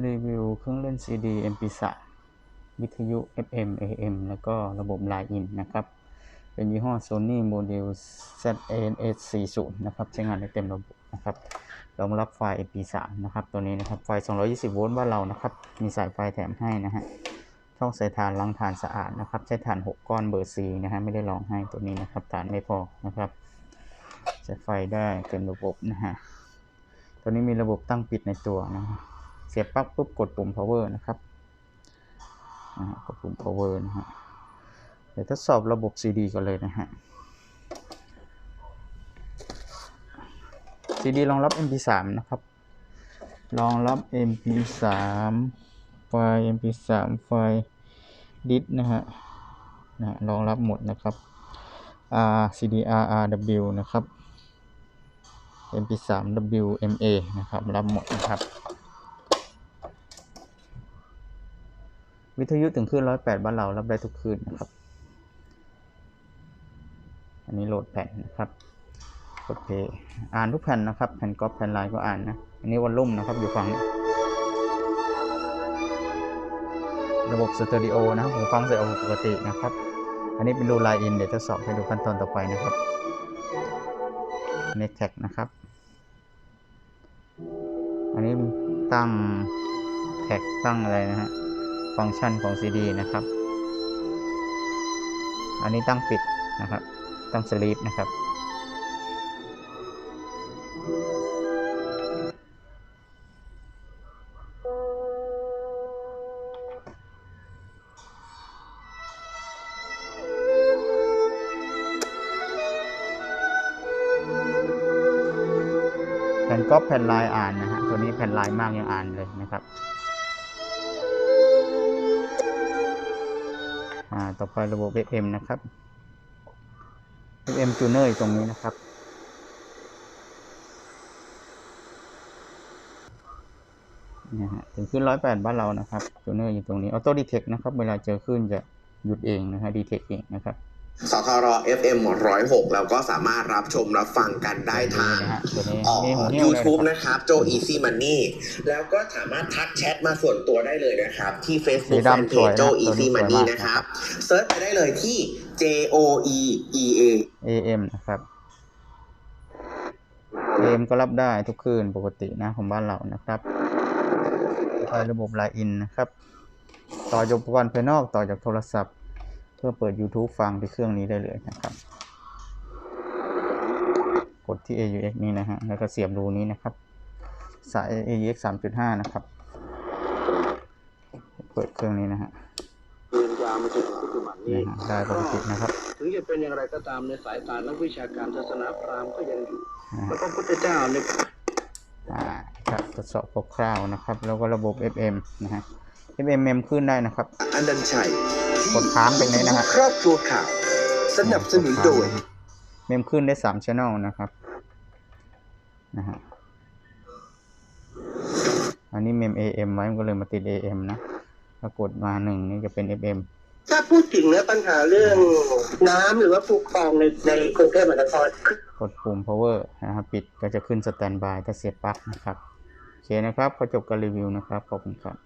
รีวิวเครื่องเล่น CD MP3 วิทยุ FM AM แล้วก็ระบบ Line In นะครับ เป็นยี่ห้อ Sony Model ZNS40 นะครับ ใช้งานได้เต็มระบบนะครับ รองรับไฟล์ MP3 นะครับ ตัวนี้นะครับ ไฟ 220 โวลต์บ้านเรานะครับ มีสายไฟแถมให้นะฮะ ช่องใส่ถ่านล้างถ่านสะอาดนะครับ ใช้ถ่าน 6 ก้อนเบอร์ C นะฮะ ไม่ได้ลองให้ตัวนี้นะครับถ่านไม่พอนะครับใช้ไฟได้เต็มระบบนะฮะ ตัวนี้มีระบบตั้งปิดในตัวนะฮะ เสียบปลั๊กปุ๊บกดปุ่ม power นะครับกดปุ่ม power นะฮะเดี๋ยวทดสอบระบบ CD ก่อนเลยนะฮะ CD รองรับ MP3 นะครับ รองรับ MP3 ไฟล์ MP3 ไฟล์ดิสนะฮะนะฮะรองรับหมดนะครับ R CD RRW นะครับ MP3 WMA นะครับ รับหมดนะครับ วิทยุถึงคลื่น108บ้านเรารับได้ทุกคลื่นนะครับ อันนี้โหลดแผ่นนะครับ กดเพย์อ่านทุกแผ่นนะครับ แผ่นก๊อปแผ่นลายก็อ่านนะ อันนี้วอลลุ่มนะครับอยู่ฝั่งระบบสเตอริโอนะหูฟังใส่ออกปกตินะครับ อันนี้เป็นดูไลน์อินเดี๋ยวทดสอบให้ดูขั้นตอนต่อไปนะครับเน็ตแท็กนะครับ อันนี้ตั้งแท็กตั้งอะไรนะฮะ ฟังก์ชันของ CD นะครับ อันนี้ตั้งปิดนะครับ ตั้งสลีปนะครับ แผ่นก๊อปแผ่นลายอ่านนะฮะ ตัวนี้แผ่นลายมากยังอ่านเลยนะครับ อ่าต่อไประบบ FM นะครับ FM tuner อยู่ตรงนี้นะครับนะฮะถึงขึ้นร้อยแปดบ้านเรานะครับ tuner อยู่ตรงนี้ auto detect นะครับ เวลาเจอขึ้นจะหยุดเองนะฮะ detect เองนะครับ สทร FM 106 แล้วก็สามารถรับชมรับฟังกันได้ทางนะฮะตัวนี้อ๋อมีหูหิ้วเลย YouTube นะครับนะครับ โจ Easy Money แล้วก็สามารถทักแชทมาส่วนตัวได้เลยนะครับ ที่สี Facebook ดำสวย Fanpage นะโจตัวนี้ Easy สวย Money มากนะครับเซิร์ชไปได้เลยที่ J O E E A AM นะครับ AM ก็รับได้ทุกคืนปกตินะของบ้านเรานะครับไฟระบบ Line In นะครับ ต่อจากอุปกรณ์ภายนอกต่อจากโทรศัพท์เพื่อเปิด YouTube ฟังที่เครื่องนี้ได้เลยนะครับ กดที่ AUX นี้นะฮะ แล้วก็เสียบรูนี้นะครับ สาย AUX 3.5 นะครับ เปิดเครื่องนี้นะฮะเรียนยาวมาจนถึงปัจจุบันนี้นะฮะได้ปกตินะครับ ถึงจะเป็นอย่างไรก็ตามในสายตานักวิชาการศาสนาพราหมณ์ก็ยังอยู่นะฮะแล้วก็พุทธเจ้าในอ่าครับทดสอบคร่าวๆนะครับ แล้วก็ระบบ FM นะฮะ FM เมมขึ้นได้นะครับอันดันชัยกดค้างตรงนี้นะฮะครอบครัวข่าว สนับสนุนโดย เมมขึ้นได้สามช่องนะครับนะฮะอันนี้เมม AM ไว้มันก็เลยมาติด AM นะถ้ากดมาหนึ่งนี่จะเป็น FM ถ้าพูดถึงเนื้อปัญหาเรื่องน้ำหรือว่าภูคลองในในกรุงเทพมหานครกดปุ่ม power นะครับปิดก็จะขึ้นสแตนบายถ้าเสียบปลั๊กนะครับโอเคนะครับ ขอจบการรีวิวนะครับ ขอบคุณครับ